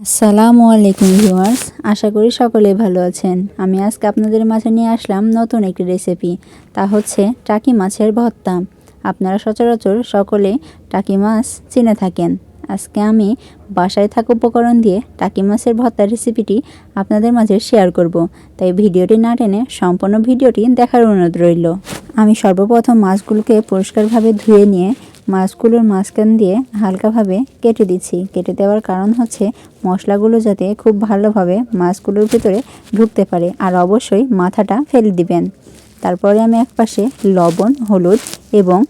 আসসালামু আলাইকুম ভিউয়ার্স, আশা করি সকলেই ভালো আছেন। আমি আজকে আপনাদের মাঝে নিয়ে আসলাম নতুন একটি রেসিপি, তা হচ্ছে টাকি মাছের ভর্তা। আপনারা সচরাচর সকলে টাকি মাছ চিনে থাকেন। আজকে আমি বাসায় থাকা উপকরণ দিয়ে টাকি মাছের ভর্তার রেসিপিটি আপনাদের মাঝে শেয়ার করব, তাই ভিডিওটি না টেনে সম্পূর্ণ ভিডিওটি দেখার অনুরোধ রইল। আমি সর্বপ্রথম মাছগুলোকে পরিষ্কারভাবে ধুয়ে নিয়ে মাছগুলোর মাঝখান দিয়ে হালকাভাবে কেটে দিচ্ছি। কেটে দেওয়ার কারণ হচ্ছে মশলাগুলো যাতে খুব ভালোভাবে মাছগুলোর ভিতরে ঢুকতে পারে আর অবশ্যই মাথাটা ফেলে দিবেন। তারপরে আমি একপাশে লবণ, হলুদ এবং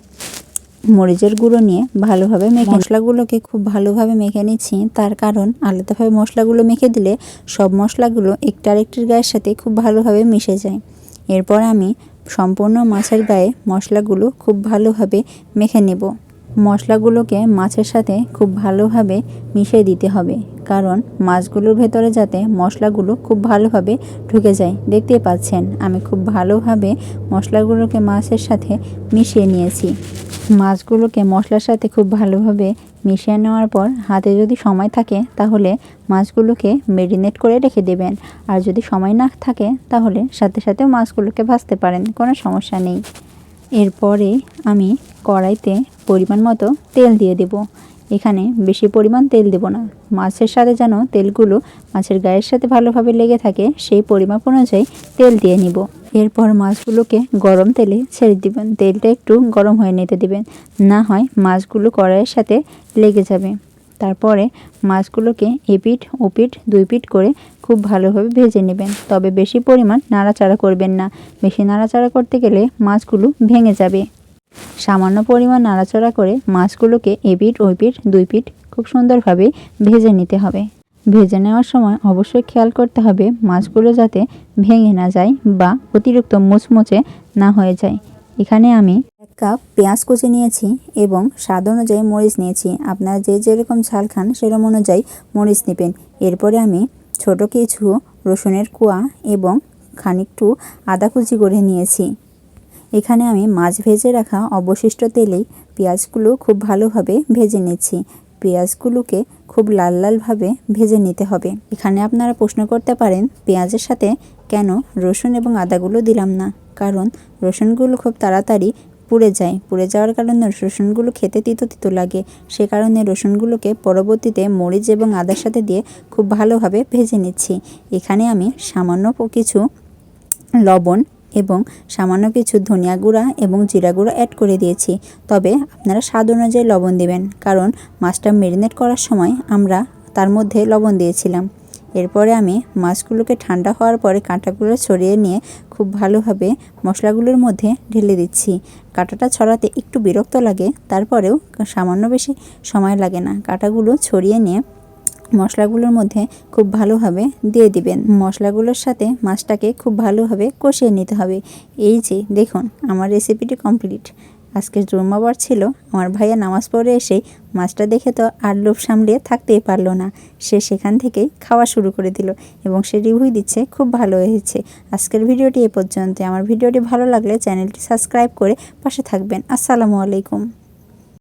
মরিচের গুঁড়ো নিয়ে ভালোভাবে মেখে মশলাগুলোকে খুব ভালোভাবে মেখে নিচ্ছি। তার কারণ আলাদাভাবে মশলাগুলো মেখে দিলে সব মশলাগুলো একটা আরেকটির গায়ের সাথে খুব ভালোভাবে মিশে যায়। এরপর আমি সম্পূর্ণ মাছের গায়ে মশলাগুলো খুব ভালোভাবে মেখে নেব। মশলাগুলোকে মাছের সাথে খুব ভালোভাবে মিশিয়ে দিতে হবে। কারণ মাছগুলোর ভেতরে যাতে মশলাগুলো খুব ভালোভাবে ঢুকে যায়। দেখতেই পাচ্ছেন, আমি খুব ভালোভাবে মশলাগুলোকে মাছের সাথে মিশিয়ে নিয়েছি। মাছগুলোকে মশলার সাথে খুব ভালোভাবে মিশিয়ে নেওয়ার পর হাতে যদি সময় থাকে, তাহলে মাছগুলোকে মেরিনেট করে রেখে দেবেন। আর যদি সময় না থাকে, তাহলে সাথে সাথে মাছগুলোকে ভাজতে পারেন, কোনো সমস্যা নেই। এরপরে আমি কড়াইতে পরিমাণ মতো তেল দিয়ে দেব। এখানে বেশি পরিমাণ তেল দেব না। মাছের সাথে যেন তেলগুলো মাছের গায়ের সাথে ভালোভাবে লেগে থাকে, সেই পরিমাপ অনুযায়ী তেল দিয়ে নিব। এরপর মাছগুলোকে গরম তেলে ছেড়ে দিবেন। তেলটা একটু গরম হয়ে নিতে দিবেন। না হয় মাছগুলো কড়াইয়ের সাথে লেগে যাবে। তারপরে মাছগুলোকে এপিঠ ওপিঠ দুই পিঠ করে খুব ভালোভাবে ভেজে নেবেন। তবে বেশি পরিমাণ নাড়াচাড়া করবেন না। বেশি নাড়াচাড়া করতে গেলে মাছগুলো ভেঙে যাবে। সামান্য পরিমাণ নাড়াচড়া করে মাছগুলোকে এপিঠ ওই পিঠ দুই পিঠ খুব সুন্দরভাবে ভেজে নিতে হবে। ভেজে নেওয়ার সময় অবশ্যই খেয়াল করতে হবে মাছগুলো যাতে ভেঙে না যায় বা অতিরিক্ত মুচমুচে না হয়ে যায়। এখানে আমি এক কাপ পেঁয়াজ কুচি নিয়েছি এবং স্বাদ অনুযায়ী মরিচ নিয়েছি। আপনারা যে যেরকম ঝাল খান সেরকম অনুযায়ী মরিচ নেবেন। এরপরে আমি ছোট কিছু রসুনের কুয়া এবং খানিকটু আদা কুচি করে নিয়েছি। এখানে আমি মাছ ভেজে রাখা অবশিষ্ট তেলেই পেঁয়াজগুলো খুব ভালোভাবে ভেজে নিচ্ছি। পেঁয়াজগুলোকে খুব লাল লালভাবে ভেজে নিতে হবে। এখানে আপনারা প্রশ্ন করতে পারেন, পেঁয়াজের সাথে কেন রসুন এবং আদাগুলো দিলাম না? কারণ রসুনগুলো খুব তাড়াতাড়ি পুড়ে যায়। পুড়ে যাওয়ার কারণে রসুনগুলো খেতে তিতো তিতো লাগে। সে কারণে রসুনগুলোকে পরবর্তীতে মরিচ এবং আদার সাথে দিয়ে খুব ভালোভাবে ভেজে নিচ্ছি। এখানে আমি সামান্য কিছু লবণ এবং সামান্য কিছু ধনিয়া গুঁড়া এবং জিরা গুঁড়া অ্যাড করে দিয়েছি। তবে আপনারা স্বাদ অনুযায়ী লবণ দেবেন, কারণ মাছটা মেরিনেট করার সময় আমরা তার মধ্যে লবণ দিয়েছিলাম। এরপরে আমি মাছগুলোকে ঠান্ডা হওয়ার পরে কাঁটাগুলো ছড়িয়ে নিয়ে খুব ভালোভাবে মশলাগুলোর মধ্যে ঢেলে দিচ্ছি। কাঁটাটা ছড়াতে একটু বিরক্ত লাগে, তারপরেও সামান্য বেশি সময় লাগে না। কাঁটাগুলো ছড়িয়ে নিয়ে মশলাগুলোর মধ্যে খুব ভালোভাবে দিয়ে দিবেন। মশলাগুলোর সাথে মাছটাকে খুব ভালোভাবে কষিয়ে নিতে হবে। এই যে, দেখুন, আমার রেসিপিটি কমপ্লিট আজকে জুম্মাবার ছিল, আমার ভাইয়া নামাজ পড়ে এসেই মাছটা দেখে তো আর লোভ সামলিয়ে থাকতেই পারল না। সে সেখান থেকেই খাওয়া শুরু করে দিল এবং সে রিভিউ দিচ্ছে, খুব ভালো হয়েছে। আজকের ভিডিওটি এ পর্যন্ত আমার ভিডিওটি ভালো লাগলে চ্যানেলটি সাবস্ক্রাইব করে পাশে থাকবেন। আসসালামু আলাইকুম।